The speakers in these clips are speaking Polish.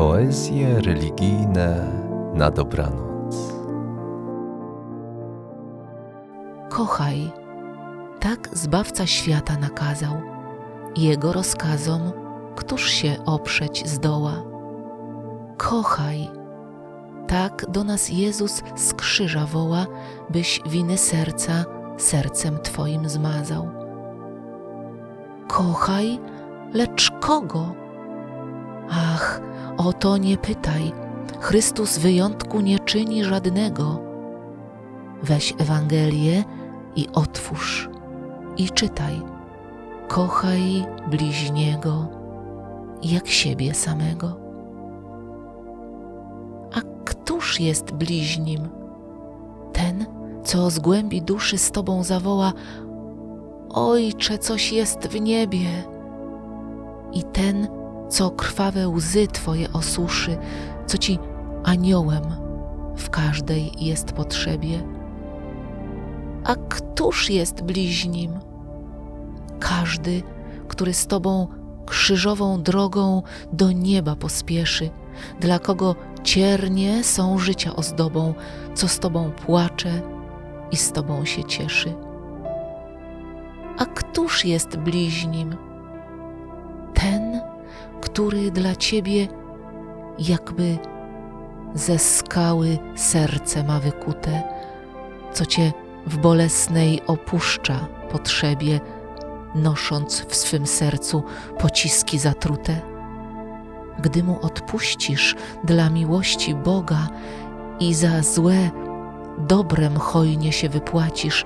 Poezje religijne na dobranoc. Kochaj, tak Zbawca świata nakazał. Jego rozkazom któż się oprzeć zdoła? Kochaj, tak do nas Jezus z krzyża woła, byś winy serca sercem Twoim zmazał. Kochaj, lecz kogo? Ach, o to nie pytaj, Chrystus wyjątku nie czyni żadnego. Weź Ewangelię i otwórz i czytaj. Kochaj bliźniego jak siebie samego. A któż jest bliźnim? Ten, co z głębi duszy z Tobą zawoła: Ojcze, coś jest w niebie. I ten, co krwawe łzy Twoje osuszy, co Ci aniołem w każdej jest potrzebie. A któż jest bliźnim? Każdy, który z Tobą krzyżową drogą do nieba pospieszy, dla kogo ciernie są życia ozdobą, co z Tobą płacze i z Tobą się cieszy. A któż jest bliźnim? Który dla Ciebie jakby ze skały serce ma wykute, co Cię w bolesnej opuszcza potrzebie, nosząc w swym sercu pociski zatrute. Gdy mu odpuścisz dla miłości Boga i za złe dobrem hojnie się wypłacisz,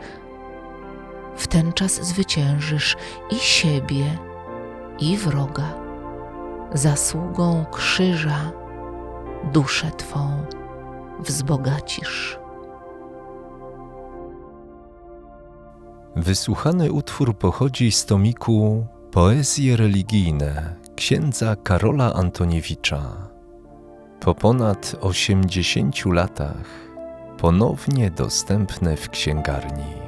w ten czas zwyciężysz i siebie, i wroga. Zasługą krzyża duszę Twą wzbogacisz. Wysłuchany utwór pochodzi z tomiku Poezje religijne księdza Karola Antoniewicza. Po ponad 80 latach ponownie dostępne w księgarni.